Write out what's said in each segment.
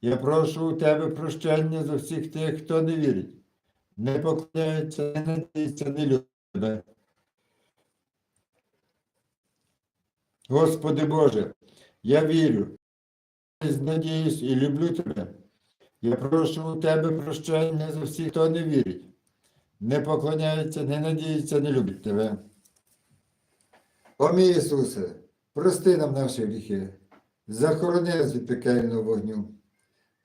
Я прошу у Тебе прощення за всіх тих, хто не вірить, не поклоняється, не надіється, не любить Тебе. Господи Боже, я вірю, надіюсь і люблю Тебе. Я прошу у Тебе прощення за всіх, хто не вірить, не поклоняється, не надіється, не любить Тебе. О мій Ісусе, прости нам наші гріхи, захорони від пекельного вогню,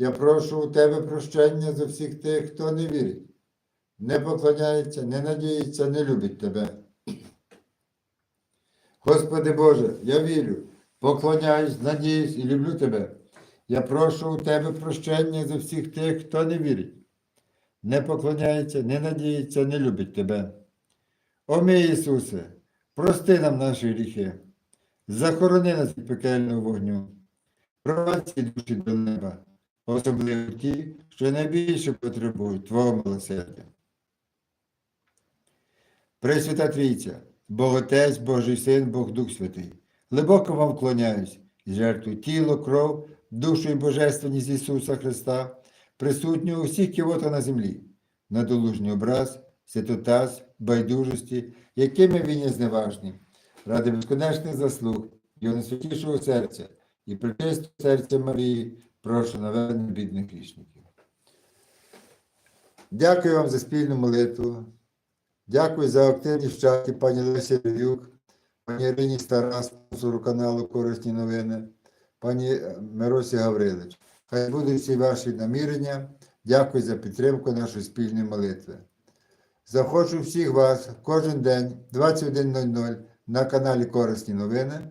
Я прошу у Тебе прощення за всіх тих, хто не вірить, не поклоняється, не надіється, не любить Тебе. Господи Боже, я вірю, поклоняюсь, надіюсь і люблю Тебе. Я прошу у Тебе прощення за всіх тих, хто не вірить, не поклоняється, не надіється, не любить Тебе. О Ісусе, прости нам наші гріхи, захорони нас від пекельного вогню, провадь душі до неба, особливо ті, що найбільше потребують Твого милосердя. Пресвята Трійця, Бог Отець, Божий Син, Бог Дух Святий, глибоко вам вклоняюсь і жертвую тіло, кров, душу і божественність Ісуса Христа, присутнього у всіх кивотах на землі, надолужній образ, святотаз, байдужості, якими він є зневажний, ради безконечних заслуг, його найсвятішого серця і причистого серця Марії, прошу навернення бідних грішників. Дякую вам за спільну молитву. Дякую за активність в чаті пані Лесі Ревюк, пані Ірині Стара, спонсору каналу Корисні новини, пані Миросі Гаврилич. Хай будуть всі ваші намірення. Дякую за підтримку нашої спільної молитви. Захочу всіх вас кожен день 21.00 на каналі Корисні новини